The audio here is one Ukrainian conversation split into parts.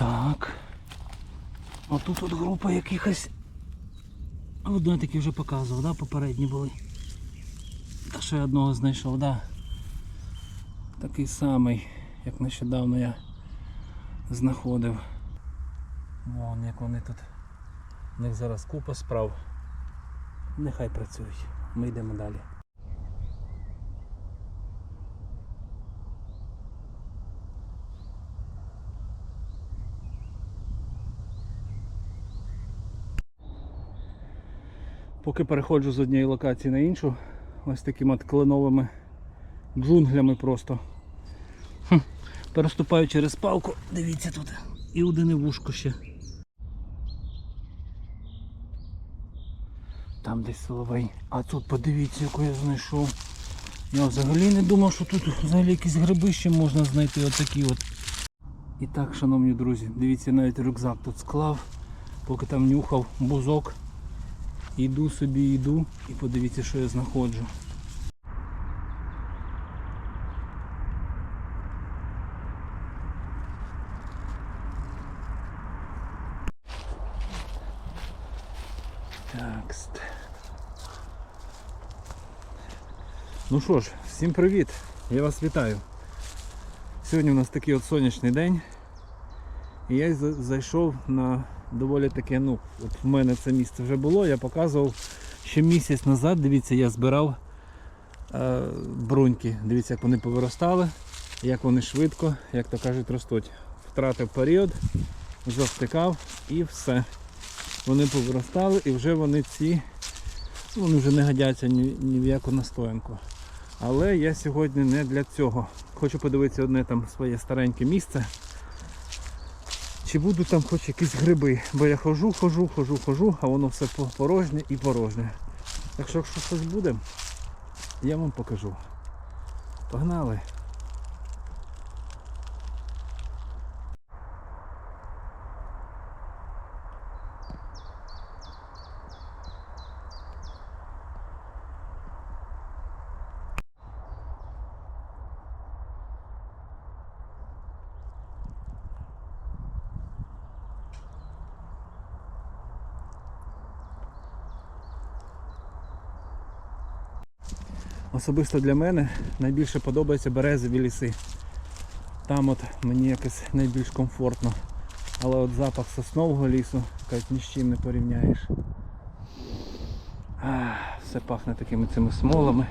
Так. А тут от група якихось. Одна таки вже показував, да? попередні були. Та я одного знайшов, да. Такий самий, як нещодавно я знаходив. Вон як вони тут. У них зараз купа справ. Нехай працюють. Ми йдемо далі. Поки переходжу з однієї локації на іншу, ось такими от кленовими джунглями просто. Хм. Переступаю через палку, дивіться тут. І один і вушко ще. Там десь соловей. А тут подивіться, яку я знайшов. Я взагалі не думав, що тут взагалі якісь гриби ще можна знайти отакі от. І так, шановні друзі, дивіться, навіть рюкзак тут склав, поки там нюхав бузок. Йду собі, йду і подивіться, що я знаходжу. Такст. Ну що ж, всім привіт! Я вас вітаю. Сьогодні у нас такий от сонячний день. І я зайшов на доволі таке, ну, от в мене це місце вже було, я показував ще місяць назад, дивіться, я збирав е, бруньки. Дивіться, як вони повиростали, як вони швидко, як то кажуть, ростуть. Втратив період, завтикав і все. Вони повиростали і вже вони ці, вони вже не годяться ні, ні в яку настоянку. Але я сьогодні не для цього. Хочу подивитися одне там своє стареньке місце. Чи будуть там хоч якісь гриби, бо я хожу, хожу, хожу, хожу, а воно все порожнє і порожнє. Так що якщо щось буде, я вам покажу. Погнали! Особисто для мене найбільше подобаються березові ліси. Там от мені якось найбільш комфортно. Але от запах соснового лісу, кажуть, ні з чим не порівняєш. Ах, все пахне такими цими смолами.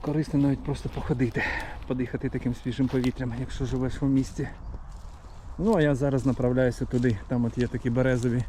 Корисно навіть просто походити, подихати таким свіжим повітрям, якщо живеш в місті. Ну а я зараз направляюся туди. Там от є такі березові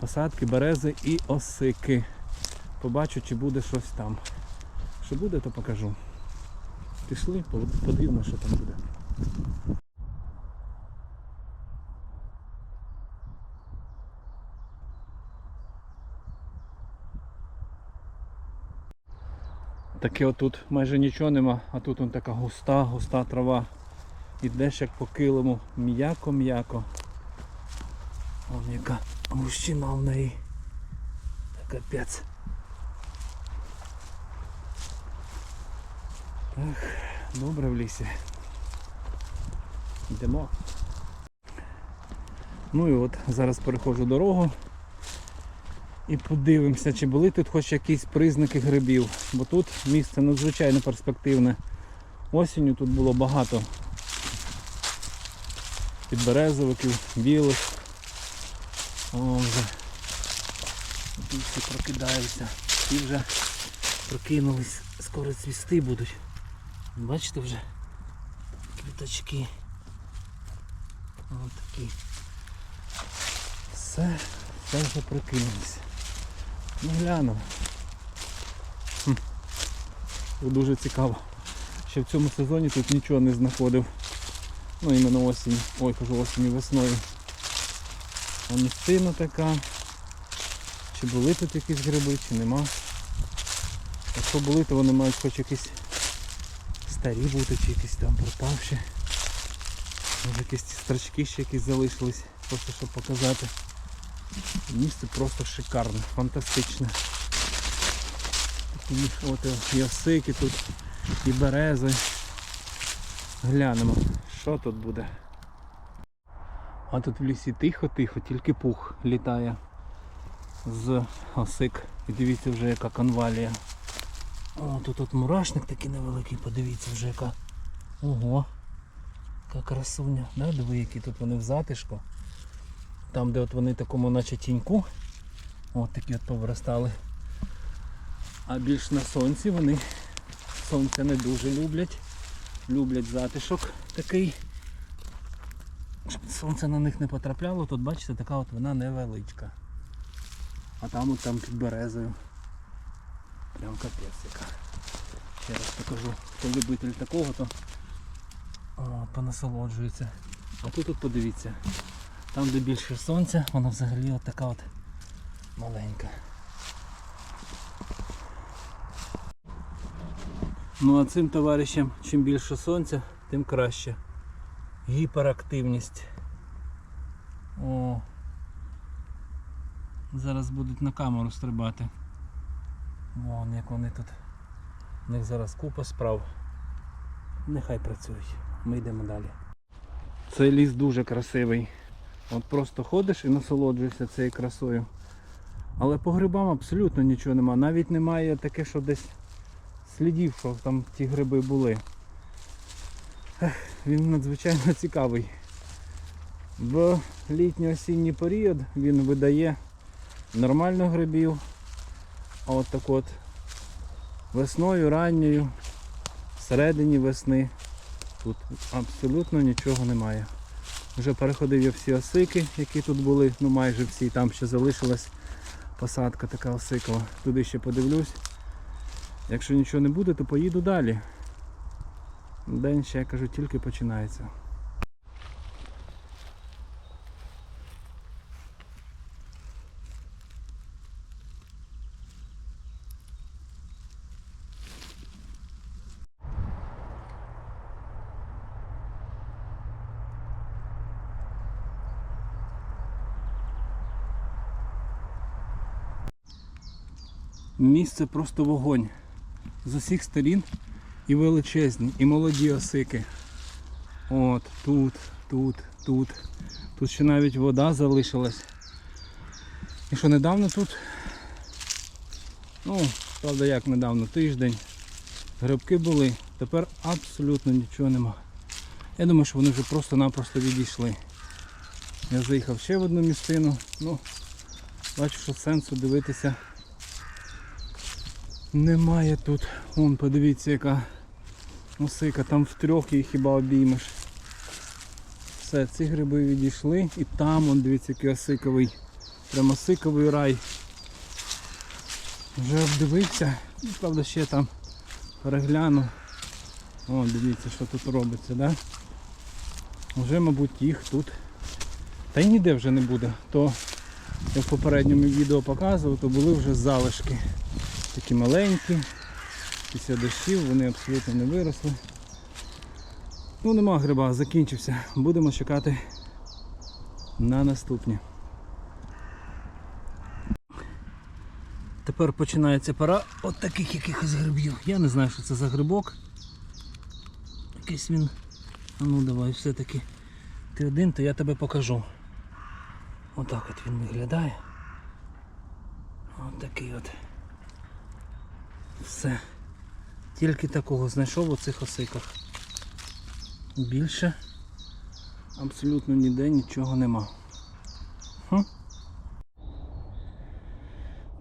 посадки, берези і осики. Побачу, чи буде щось там. Що буде, то покажу. Пішли, по- подивимо, що там буде. Таке отут майже нічого нема, а тут он така густа, густа трава. Ідеш як по килиму, м'яко-м'яко. Вон яка гущина в неї. Капець. Ех, добре в лісі. Йдемо. Ну і от зараз переходжу дорогу і подивимося, чи були тут хоч якісь признаки грибів. Бо тут місце надзвичайно перспективне. Осінню тут було багато підберезовиків, білих. О, вже всі прокидаються. Ті вже прокинулись, скоро цвісти будуть. Бачите вже квіточки. Ось такі. Все, все вже прокинулось. Ну гляну. Хм. Дуже цікаво. Ще в цьому сезоні тут нічого не знаходив. Ну іменно осінь. Ой, кажу осінь весною. А місцина така. Чи були тут якісь гриби, чи нема. Якщо були, то вони мають хоч якісь старі бути, чи якісь там пропавші. Може якісь строчки ще якісь залишились, просто щоб показати. Місце просто шикарне, фантастичне. Такі от і осики тут, і берези. Глянемо, що тут буде. А тут в лісі тихо-тихо, тільки пух літає з осик. І дивіться вже яка конвалія. О, тут от мурашник такий невеликий, подивіться вже яка. Ого. Яка красуня. Да, диви, які тут вони в затишку. Там, де от вони такому наче тіньку. От такі от повиростали. А більш на сонці вони сонце не дуже люблять. Люблять затишок такий. Щоб сонце на них не потрапляло, тут бачите, така от вона невеличка. А там от там під березою. Прям капець яка. Ще раз покажу. Хто любитель такого, то понасолоджується. А тут от подивіться. Там де більше сонця, вона взагалі от така от маленька. Ну а цим товаришам, чим більше сонця, тим краще. Гіперактивність. О. Зараз будуть на камеру стрибати. Вон як вони тут. У них зараз купа справ. Нехай працюють. Ми йдемо далі. Цей ліс дуже красивий. От просто ходиш і насолоджуєшся цією красою. Але по грибам абсолютно нічого нема. Навіть немає таке, що десь слідів, що там ті гриби були. Ех, Він надзвичайно цікавий. В літньо-осінній період він видає нормально грибів. А от так от весною, ранньою, всередині весни тут абсолютно нічого немає. Вже переходив я всі осики, які тут були, ну майже всі, там ще залишилась посадка така осикова. Туди ще подивлюсь. Якщо нічого не буде, то поїду далі. День ще, я кажу, тільки починається. Місце просто вогонь. З усіх сторін і величезні, і молоді осики. От, тут, тут, тут. Тут ще навіть вода залишилась. І що недавно тут, ну, правда як недавно, тиждень, грибки були, тепер абсолютно нічого нема. Я думаю, що вони вже просто-напросто відійшли. Я заїхав ще в одну місцину, ну, бачу, що сенсу дивитися немає тут. Вон, подивіться, яка осика, там в трьох їх хіба обіймеш. Все, ці гриби відійшли і там, вон, дивіться, який осиковий. Прямо осиковий рай. Вже обдивився. Ну, правда, ще там перегляну. О, дивіться, що тут робиться, да? Вже, мабуть, їх тут. Та й ніде вже не буде. То я в попередньому відео показував, то були вже залишки. Такі маленькі. Після дощів вони абсолютно не виросли. Ну нема гриба, закінчився. Будемо чекати на наступні. Тепер починається пора от таких якихось грибів. Я не знаю, що це за грибок. Якийсь він. А ну давай все-таки. Ти один, то я тебе покажу. Отак от він виглядає. От такий от. Все. Тільки такого знайшов у цих осиках. Більше абсолютно ніде нічого нема. Хм.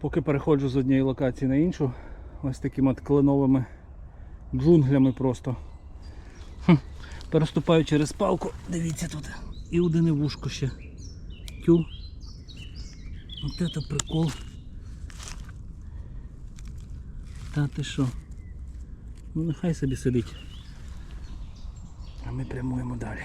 Поки переходжу з однієї локації на іншу, ось такими от кленовими джунглями просто. Хм. Переступаю через палку, дивіться тут. І один і вушко ще. Тю. От це прикол. Та ти що? Ну нехай собі сидить. А ми прямуємо далі.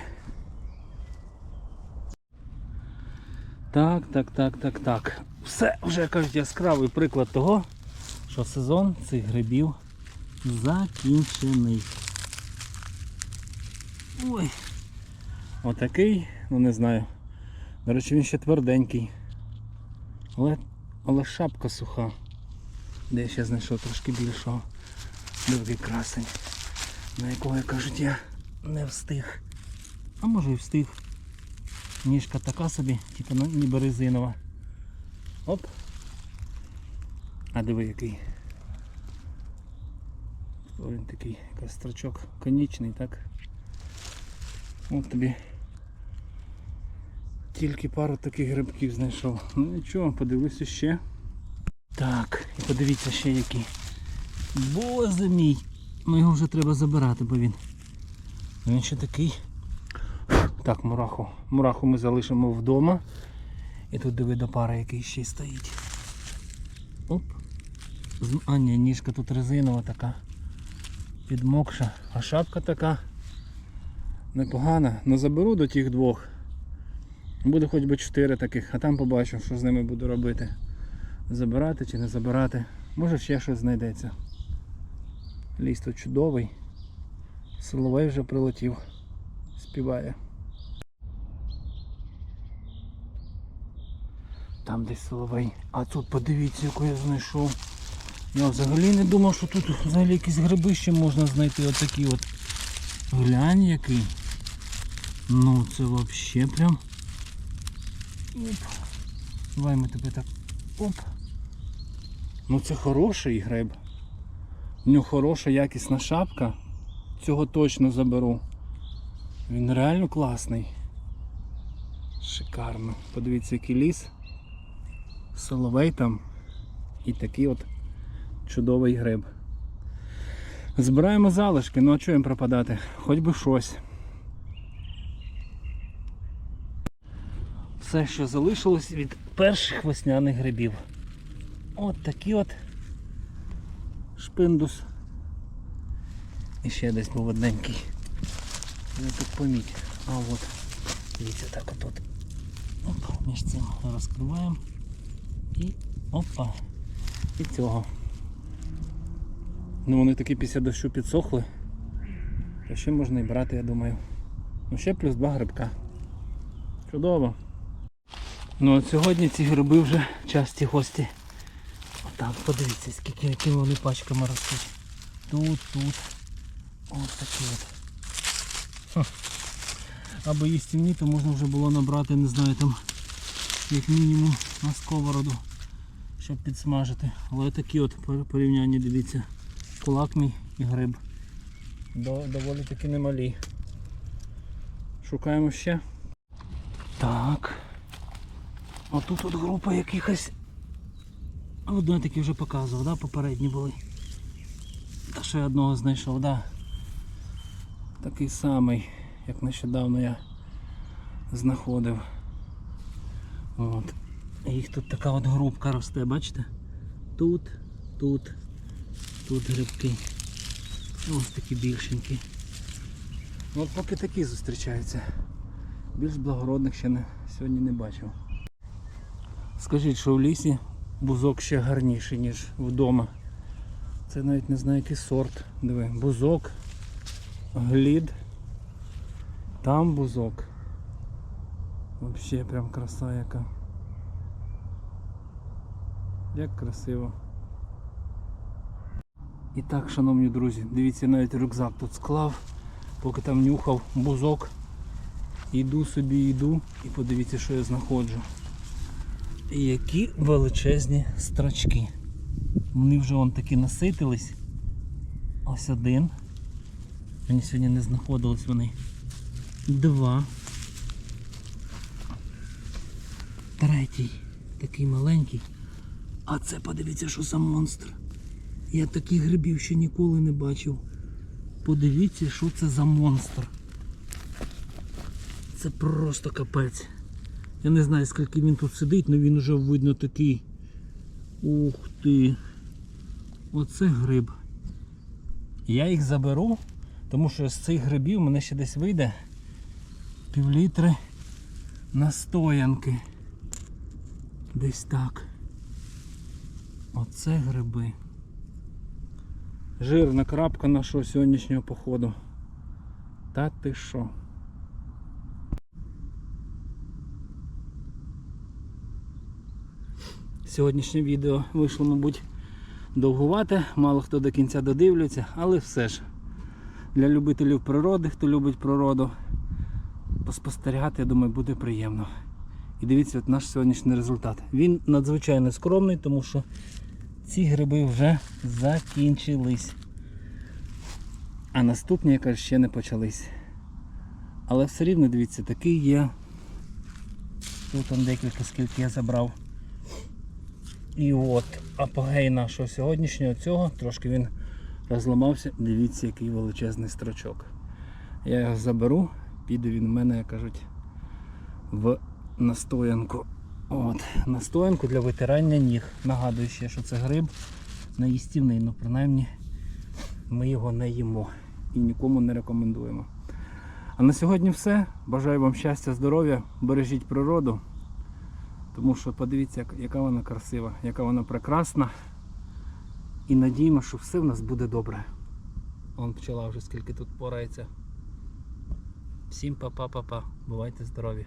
Так, так, так, так, так. Все, вже кажуть яскравий приклад того, що сезон цих грибів закінчений. Ой. Отакий, ну не знаю. До речі, він ще тверденький. Але, але шапка суха. Де я ще знайшов трошки більшого. Другий красень. На якого, як кажуть, я не встиг. А може і встиг. Ніжка така собі, типу ну, ніби резинова. Оп. А диви який. Він такий якийсь конічний, так? От тобі тільки пару таких грибків знайшов. Ну нічого, подивлюся ще. Так, і подивіться ще який. Боже мій! Ну його вже треба забирати, бо він. Він ще такий. Так, мураху. Мураху ми залишимо вдома. І тут диви до пара, який ще стоїть. Оп. А ні, ніжка тут резинова така. Підмокша. А шапка така непогана. Ну заберу до тих двох. Буде хоч би чотири таких, а там побачу, що з ними буду робити. Забирати чи не забирати. Може ще щось знайдеться. Ліс тут чудовий. Соловей вже прилетів. Співає. Там десь соловей. А тут подивіться, яку я знайшов. Я взагалі не думав, що тут взагалі якісь гриби ще можна знайти. Отакі от. Глянь який. Ну це взагалі прям. Оп. Давай ми тебе так. Оп. Ну це хороший гриб. У нього хороша якісна шапка. Цього точно заберу. Він реально класний. Шикарно. Подивіться, який ліс. Соловей там. І такий от чудовий гриб. Збираємо залишки, ну а чого їм пропадати? Хоч би щось. Все, що залишилось від перших весняних грибів. От такий от шпиндус. І ще десь був одненький. Не тут поміть. А от. Дивіться так отут. Оп, між цим розкриваємо. І опа. І цього. Ну вони такі після дощу підсохли. То ще можна і брати, я думаю. Ну ще плюс два грибка. Чудово. Ну от сьогодні ці гриби вже часті гості. Отак, подивіться, скільки якими вони пачками ростуть. Тут, тут. Ось такі от. Ха. Аби їстівні, то можна вже було набрати, не знаю, там як мінімум на сковороду, щоб підсмажити. Але такі от порівняння, дивіться, кулак мій і гриб. До- Доволі таки немалі. Шукаємо ще. Так. А тут от група якихось. Одна таки вже показував, да? попередні були. Та ще одного знайшов, да. Такий самий, як нещодавно я знаходив. От. Їх тут така от групка росте, бачите? Тут, тут, тут грибки. Ось такі більшенькі. От поки такі зустрічаються. Більш благородних ще не, сьогодні не бачив. Скажіть, що в лісі бузок ще гарніший, ніж вдома. Це навіть не знаю який сорт. Диви, бузок, глід, там бузок. Взагалі прям краса яка. Як красиво. І так, шановні друзі, дивіться, навіть рюкзак тут склав, поки там нюхав бузок. Йду собі, йду і подивіться, що я знаходжу. І які величезні строчки. Вони вже вон такі наситились. Ось один. Мені сьогодні не знаходились вони. Два. Третій. Такий маленький. А це подивіться, що за монстр. Я таких грибів ще ніколи не бачив. Подивіться, що це за монстр. Це просто капець. Я не знаю скільки він тут сидить, але він вже видно такий. Ух ти. Оце гриб. Я їх заберу, тому що з цих грибів мене ще десь вийде півлітри настоянки. Десь так. Оце гриби. Жирна крапка нашого сьогоднішнього походу. Та ти що? Сьогоднішнє відео вийшло, мабуть, довгувате, мало хто до кінця додивляться, але все ж для любителів природи, хто любить природу, поспостерігати, я думаю, буде приємно. І дивіться от наш сьогоднішній результат. Він надзвичайно скромний, тому що ці гриби вже закінчились. А наступні, яка ще не почались. Але все рівно, дивіться, такий є. Тут там декілька скільки я забрав. І от апогей нашого сьогоднішнього цього, трошки він розламався. Дивіться, який величезний строчок. Я його заберу, піде він в мене, як кажуть, в настоянку. От, настоянку для витирання ніг. Нагадую ще, що це гриб неїстівний, ну принаймні ми його не їмо і нікому не рекомендуємо. А на сьогодні все. Бажаю вам щастя, здоров'я, бережіть природу. Тому що подивіться, яка вона красива, яка вона прекрасна. І надіємо, що все в нас буде добре. Он пчела вже скільки тут порається. Всім па-па-па-па. Бувайте здорові!